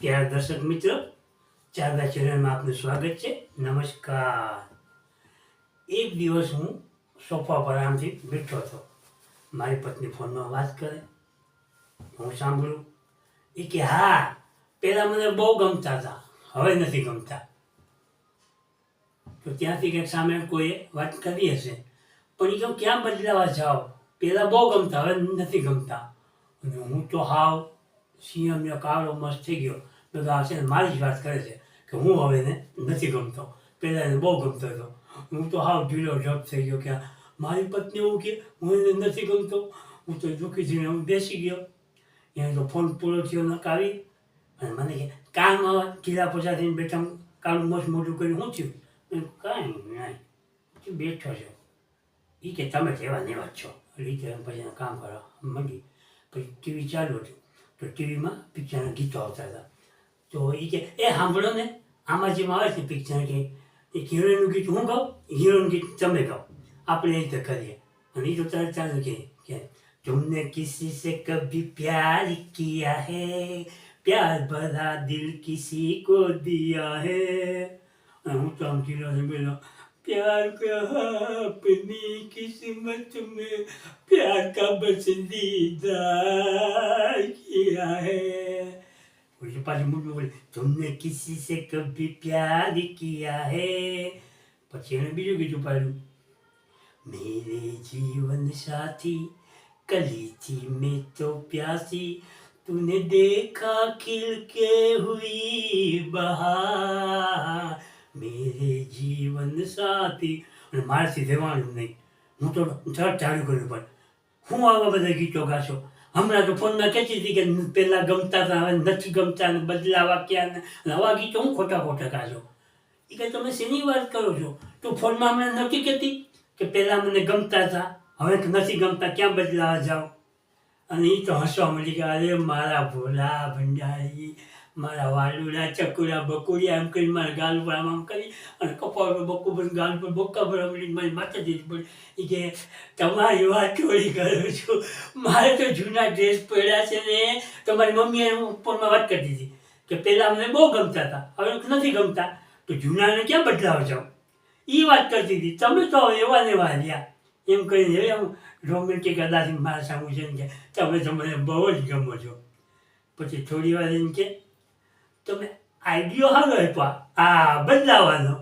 પ્યાર દર્શક મિત્રો ચારદા ચેનલમાં આપનું સ્વાગત છે. નમસ્કાર. એક દિવસ હું સોફા પર આમથી બેઠો હતો. મારી પત્ની ફોનમાં વાત કરે. હું સાંભળું એ કે, હા પહેલાં મને બહુ ગમતા હતા. હવે નથી ગમતા. તો ત્યાંથી કંઈક સામે કોઈએ વાત કરી હશે. પણ એ કહું ક્યાં બદલાવા જાઓ પહેલાં બહુ ગમતા, હવે નથી ગમતા. અને હું તો હાવ સિંહનો કાળો મસ્ત થઈ ગયો. બધો આ છે મારી જ વાત કરે છે. કે હું હવે એને નથી ગમતો. પહેલાં એને બહુ ગમતો હતો. હું તો હાવ ઢીલો ઢપ થઈ ગયો કે મારી પત્ની એવું કે હું એને નથી ગમતો. હું તો દુઃખી થઈને હું બેસી ગયો. એને તો ફોન પૂરો થયો નકાવી અને મને કે કામ આવે કિલ્લા પછા થઈને બેઠા કાળું મસ્ત મોટું કર્યું શું થયું? મેં કીધું, કાંઈ નહીં તું બેઠો છો. એ કે તમે જેવા નેવા જ છો. રીતે પછી કામ કરવા માંડી. પછી ટીવી ચાલુ હતું. તો ટીવીમાં પિક્ચરના ગીતો આવતા હતા તો એ કે એ સાંભળો ને આમાં જેમ આવે છે પિક્ચર કે એ હિરોઈનનું ગીત હું ગાઉં હિરોઈન ગીત તમે ગાઓ આપણે એ રીતે કરીએ અને એ તો તરત ચાલુ કે કે तुमने किसी से कभी प्यार किया है प्यार भरा दिल किसी को दिया है અને હું તો આમ ચીલો છે બોલો प्यार का अपनी किस्मत में, प्यार का बसंदीदा किया है। बोले पालमूल में बोले तुमने किसी से कभी प्यार किया है? पक्षियों भी जोगे जो पालू? मेरे जीवन साथी, कली थी में तो प्यासी, तूने देखा खिलके हुई बहा। मेरे જીવન સાથી. અને મારાથી રહેવાનું નહીં. હું તો શર્ટ ચાલુ કર્યું પણ. હું આવા બધા ગીતો ગાશો? હમણાં તો ફોનમાં કહેતી હતી કે પહેલાં ગમતા હતા, હવે નથી ગમતા ને બદલાવા ક્યાં ને? અને આવા ગીતો હું ખોટા ખોટા ગાશો એ કે તમે શેની વાત કરો છો? તું ફોનમાં હમણાં નથી કહેતી કે પહેલાં મને ગમતા હતા? હવે તો નથી ગમતા, ક્યાં બદલાવા જાઓ અને એ તો હસવા મળી કે, અરે મારા ભોલા ભંડારી મારા વાલુડા, ચકુડા, બકુડિયા એમ કરી મારા ગાલ ઉપર આમ આમ કરી અને કપાળ પર બકુ પર ગાલ પર બક્કા પર મળી મારી માથે દીધી પડી એ કે તમારી વાત ચોરી કરું છું. મારે તો જૂના ડ્રેસ પહેર્યા છે ને, તમારી મમ્મીએ ઉપરમાં વાત કરી દીધી કે પહેલાં મને બહુ ગમતા હતા, હવે નથી ગમતા. તો જૂનાને ક્યાં બદલાવ જાઓ એ વાત કરતી હતી, તમે તો એવા ને એવા રહ્યા. એમ કરીને હું રોમેન્ટિક અદાથી મારા સામું છે ને કે, તમે તો મને બહુ જ ગમો છો. પછી થોડી વાર એમ કે તમે આઈડિયો હારો આપ્યા. આ બદલાવાનો.